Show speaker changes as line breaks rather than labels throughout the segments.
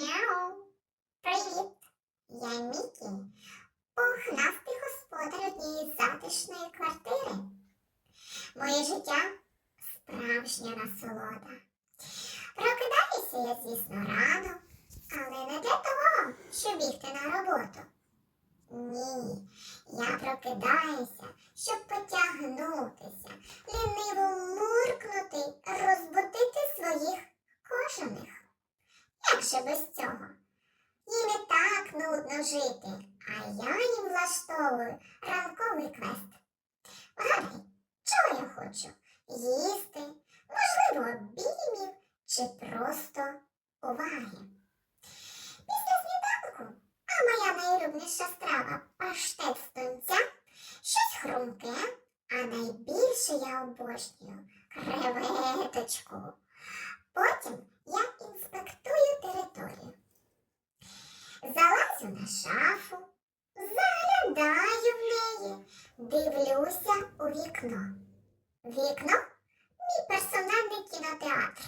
Мяу. Привіт. Я Мікі, пухнастий господар однієї затишної квартири. Моє життя справжня насолода. Прокидаюся я, звісно, рано, але не для того, щоб бігти на роботу. Ні, я прокидаюся, щоб потягнутися, ліниво муркнути, розбудити Як без цього? Їм і так нудно жити, а я їм влаштовую ранковий квест. Вгадай, чого я хочу? Їсти, можливо, обіймів чи просто уваги. Після сніданку, а моя найулюбленіша страва паштет з тунця, щось хрумке, а найбільше я обожнюю креветочку. Потім Залазю на шафу, заглядаю в неї, дивлюся у вікно. Вікно мій персональний кінотеатр.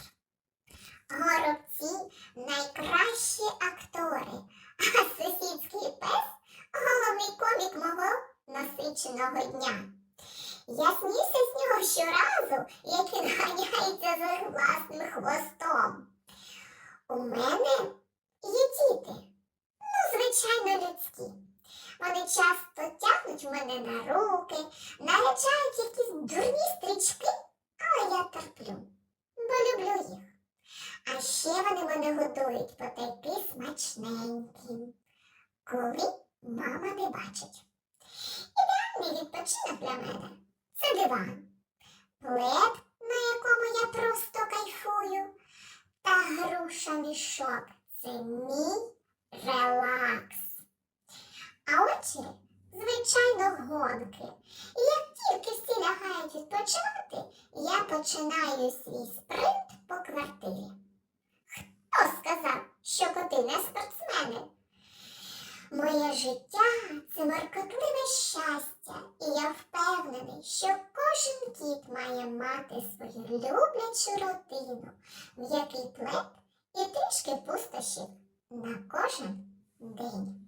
Горобці найкращі актори, а сусідський пес головний комік мого насиченого дня. Я сміюся з нього щоразу, як він ганяється за власним хвостом. У мене є діти, звичайно, людські. Вони часто тягнуть мене на руки, наряджають якісь дурні стрічки, але я терплю, бо люблю їх. А ще вони мене годують потайки смачненьким, коли мама не бачить. Ідеальний відпочинок для мене це диван, плед, на якому я просто кайфую, та груша мішок це мій релакс. А очі, звичайно, гонки. І як тільки всі лягають відпочивати, я починаю свій спринт по квартирі. Хто сказав, що коти не спортсмени? Моє життя це маркотливе щастя, і я впевнений, що кожен кіт має мати свою люблячу родину, м'який плед і трішки пустощів на кожен день.